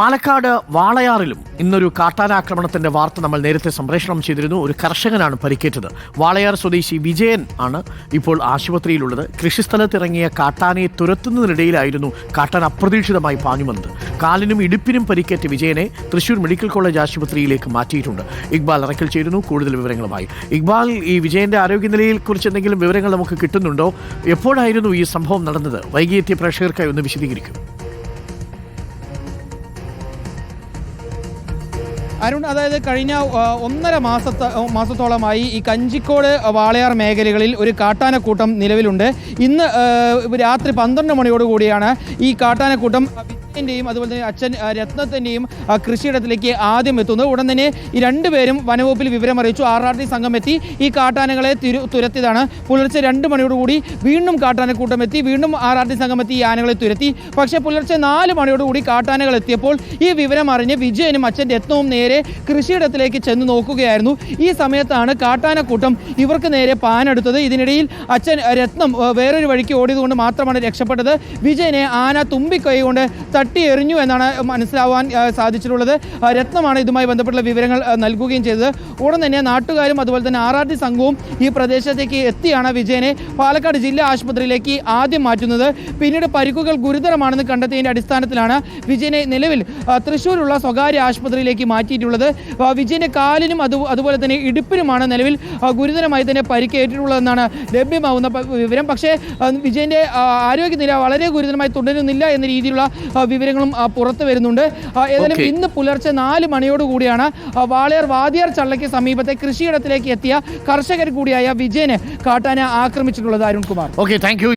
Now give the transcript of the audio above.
പാലക്കാട് വാളയാറിലും ഇന്നൊരു കാട്ടാനാക്രമണത്തിന്റെ വാർത്ത നമ്മൾ നേരത്തെ സംപ്രേഷണം ചെയ്തിരുന്നു. ഒരു കർഷകനാണ് പരിക്കേറ്റത്. വാളയാർ സ്വദേശി വിജയൻ ആണ് ഇപ്പോൾ ആശുപത്രിയിലുള്ളത്. കൃഷിസ്ഥലത്തിറങ്ങിയ കാട്ടാനയെ തുരത്തുന്നതിനിടയിലായിരുന്നു കാട്ടാൻ അപ്രതീക്ഷിതമായി പാഞ്ഞു വന്നത് കാലിനും ഇടുപ്പിനും പരിക്കേറ്റ വിജയനെ തൃശൂർ മെഡിക്കൽ കോളേജ് ആശുപത്രിയിലേക്ക് മാറ്റിയിട്ടുണ്ട്. ഇക്ബാൽ അറക്കൽ ചേരുന്നു. കൂടുതൽ വിവരങ്ങളുമായി. ഇക്ബാൽ ഈ വിജയന്റെ ആരോഗ്യനിലയിൽ കുറിച്ച് എന്തെങ്കിലും വിവരങ്ങൾ നമുക്ക് കിട്ടുന്നുണ്ടോ? എപ്പോഴായിരുന്നു ഈ സംഭവം നടന്നത്? വൈകിയെത്തിയ പ്രേക്ഷകർക്കായി ഒന്ന് വിശദീകരിക്കും. അരുൺ അതായത് കഴിഞ്ഞ ഒന്നര മാസത്തെ മാസത്തോളമായി ഈ കഞ്ചിക്കോട് വാളയാർ മേഖലകളിൽ ഒരു കാട്ടാനക്കൂട്ടം നിലവിലുണ്ട്. ഇന്ന് രാത്രി പന്ത്രണ്ട് മണിയോടുകൂടിയാണ് ഈ കാട്ടാനക്കൂട്ടം വിജയന്റെയും അതുപോലെ തന്നെ അച്ഛൻ രത്നത്തിന്റെയും കൃഷിയിടത്തിലേക്ക് ആദ്യം എത്തുന്നത്. ഉടൻ തന്നെ ഈ രണ്ടുപേരും വനവകുപ്പിൽ വിവരം അറിയിച്ചു. ആർ ആർ ടി സംഘം എത്തി ഈ കാട്ടാനകളെ തിരു തുരത്തിയതാണ്. പുലർച്ചെ രണ്ട് മണിയോടുകൂടി വീണ്ടും കാട്ടാനക്കൂട്ടം എത്തി. വീണ്ടും ആർ ആർ ടി സംഘം എത്തി ഈ ആനകളെ തുരത്തി. പക്ഷേ പുലർച്ചെ നാല് മണിയോടുകൂടി കാട്ടാനകൾ എത്തിയപ്പോൾ ഈ വിവരം അറിഞ്ഞ് വിജയനും അച്ഛൻ രത്നവും നേരെ കൃഷിയിടത്തിലേക്ക് ചെന്ന് നോക്കുകയായിരുന്നു. ഈ സമയത്താണ് കാട്ടാനക്കൂട്ടം ഇവർക്ക് നേരെ പാനെടുത്തത്. ഇതിനിടയിൽ അച്ഛൻ രത്നം വേറൊരു വഴിക്ക് ഓടിയതുകൊണ്ട് മാത്രമാണ് രക്ഷപ്പെട്ടത്. വിജയനെ ആന തുമ്പിക്കൈ കൊണ്ട് തട്ടി എറിഞ്ഞു എന്നാണ് മനസ്സിലാവാൻ സാധിച്ചിട്ടുള്ളത്. രത്നമാണ് ഇതുമായി ബന്ധപ്പെട്ടുള്ള വിവരങ്ങൾ നൽകുകയും ചെയ്തത്. ഉടൻ തന്നെ നാട്ടുകാരും അതുപോലെ തന്നെ ആർ ആർ ടി സംഘവും ഈ പ്രദേശത്തേക്ക് എത്തിയാണ് വിജയനെ പാലക്കാട് ജില്ലാ ആശുപത്രിയിലേക്ക് ആദ്യം മാറ്റുന്നത്. പിന്നീട് പരിക്കുകൾ ഗുരുതരമാണെന്ന് കണ്ടെത്തിയതിന്റെ അടിസ്ഥാനത്തിലാണ് വിജയനെ നിലവിൽ തൃശ്ശൂരുള്ള സ്വകാര്യ ആശുപത്രിയിലേക്ക് മാറ്റിയിട്ടുള്ളത്. വിജയന്റെ കാലിനും അത് അതുപോലെ തന്നെ ഇടുപ്പിനുമാണ് നിലവിൽ ഗുരുതരമായി തന്നെ പരിക്കേറ്റിട്ടുള്ളതെന്നാണ് ലഭ്യമാവുന്ന വിവരം. പക്ഷേ വിജയന്റെ ആരോഗ്യനില വളരെ ഗുരുതരമായി തുടരുന്നില്ല എന്ന രീതിയിലുള്ള വിവരങ്ങളും പുറത്തു വരുന്നുണ്ട്. ഏതായാലും. ഇന്ന് പുലർച്ചെ നാല് മണിയോടുകൂടിയാണ് വാളയാർ വാദിയാർ ചള്ളയ്ക്ക് സമീപത്തെ കൃഷിയിടത്തിലേക്ക് എത്തിയ കർഷകർ കൂടിയായ വിജയന് കാട്ടാന ആക്രമിച്ചിട്ടുള്ളത് അരുൺകുമാർ. Okay thank you